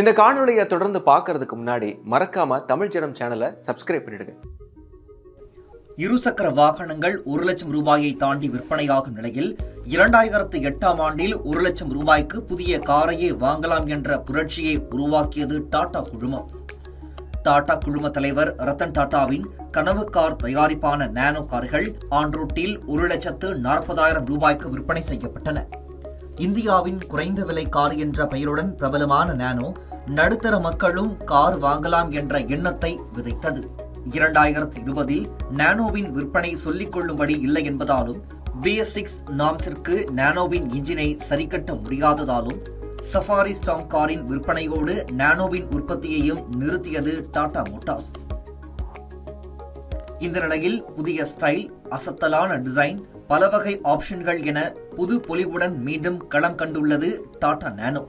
இந்த காணொலியை தொடர்ந்து பார்க்கறதுக்கு முன்னாடி மறக்காம தமிழ் ஜனம் சேனலை சப்ஸ்கிரைப் பண்ணிடுங்க. இருசக்கர வாகனங்கள் ஒரு லட்சம் ரூபாயை தாண்டி விற்பனையாகும் நிலையில் இரண்டாயிரத்து எட்டாம் ஆண்டில் ஒரு லட்சம் ரூபாய்க்கு புதிய காரையே வாங்கலாம் என்ற புரட்சியை உருவாக்கியது டாடா குழுமம். டாடா குழும தலைவர் ரத்தன் டாடாவின் கனவு கார் தயாரிப்பான நானோ கார்கள் ஆண்ட்ரூட்டில் ஒரு லட்சத்து நாற்பதாயிரம் ரூபாய்க்கு விற்பனை செய்யப்பட்டன. இந்தியாவின் குறைந்த விலை கார் என்ற பெயருடன் பிரபலமான நானோ நடுத்தர மக்களும் கார் வாங்கலாம் என்ற எண்ணத்தை விதைத்தது. இரண்டாயிரத்தி இருபதில் நானோவின் விற்பனை சொல்லிக் கொள்ளும்படி இல்லை என்பதாலும் பிஎஸ் சிக்ஸ் நாம்ஸிற்கு நானோவின் இன்ஜினை சரிக்கட்ட முடியாததாலும் சஃபாரி ஸ்டாங் காரின் விற்பனையோடு நானோவின் உற்பத்தியையும் நிறுத்தியது டாடா மோட்டார்ஸ். இந்த நிலையில் புதிய ஸ்டைல் அசத்தலான டிசைன் பல வகை ஆப்ஷன்கள் என புது பொலிவுடன் மீண்டும் களம் கண்டுள்ளது Tata Nano.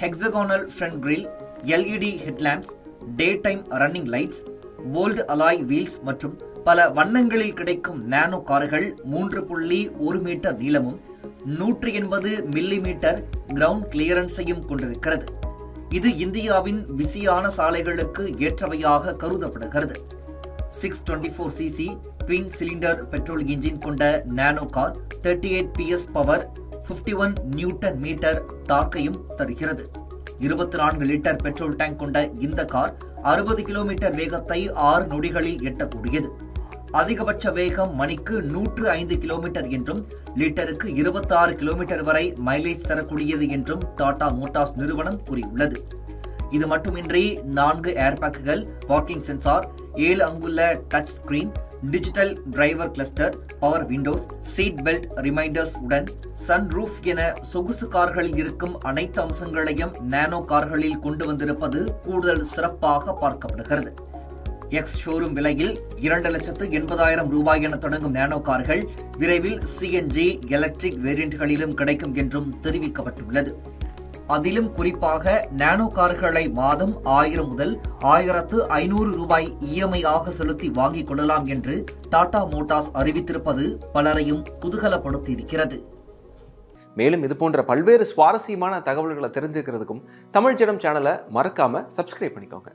Hexagonal front grille LED headlamps day time running lights bold alloy wheels மற்றும் பல வண்ணங்களில் கிடைக்கும் நானோ கார்கள் மூன்று புள்ளி ஒரு மீட்டர் நீளமும் நூற்றி எண்பது மில்லி மீட்டர் கிரவுண்ட் கிளியரன்ஸையும் கொண்டிருக்கிறது. இது இந்தியாவின் பிஸியான சாலைகளுக்கு ஏற்றவையாக கருதப்படுகிறது. Six twenty four CC twin cylinder petrol engine கொண்ட Nano car thirty eight PS power fifty one newton metre டார்க்கையும் தருகிறது. இருபத்தி நான்கு லிட்டர் பெட்ரோல் டேங்க் கொண்ட இந்த கார் அறுபது கிலோமீட்டர் வேகத்தை ஆறு நொடிகளில் எட்டக்கூடியது. அதிகபட்ச வேகம் மணிக்கு நூற்று ஐந்து கிலோமீட்டர் என்றும் லிட்டருக்கு இருபத்தி ஆறு கிலோமீட்டர் வரை மைலேஜ் தரக்கூடியது என்றும் டாடா மோட்டார்ஸ் நிறுவனம் கூறியுள்ளது. இது மட்டுமின்றி நான்கு ஏர்பேக்குகள் பார்க்கிங் சென்சார் ஏழு அங்குள்ள touch screen digital driver cluster power windows seat belt reminders உடன் சன் ரூஃப் என சொகுசு கார்களில் இருக்கும் அனைத்து அம்சங்களையும் நானோ கார்களில் கொண்டு வந்திருப்பது கூடுதல் சிறப்பாக பார்க்கப்படுகிறது. எக்ஸ் ஷோரூம் விலையில் இரண்டு லட்சத்து எண்பதாயிரம் ரூபாய் என தொடங்கும் நானோ கார்கள் விரைவில் சிஎன்ஜி எலக்ட்ரிக் வேரியண்ட்களிலும் கிடைக்கும் என்றும் தெரிவிக்கப்பட்டுள்ளது. அதிலும் குறிப்பாக நானோ கார்களை மாதம் ஆயிரம் முதல் ஆயிரத்து ஐநூறு ரூபாய் இஎம்ஐ ஆக செலுத்தி வாங்கிக் கொள்ளலாம் என்று டாடா மோட்டார்ஸ் அறிவித்திருப்பது பலரையும் குதூகலப்படுத்தியிருக்கிறது. மேலும் இது போன்ற பல்வேறு சுவாரஸ்யமான தகவல்களை தெரிஞ்சுக்கிறதுக்கும் தமிழ் ஜனம் சேனலை மறக்காம சப்ஸ்கிரைப் பண்ணிக்கோங்க.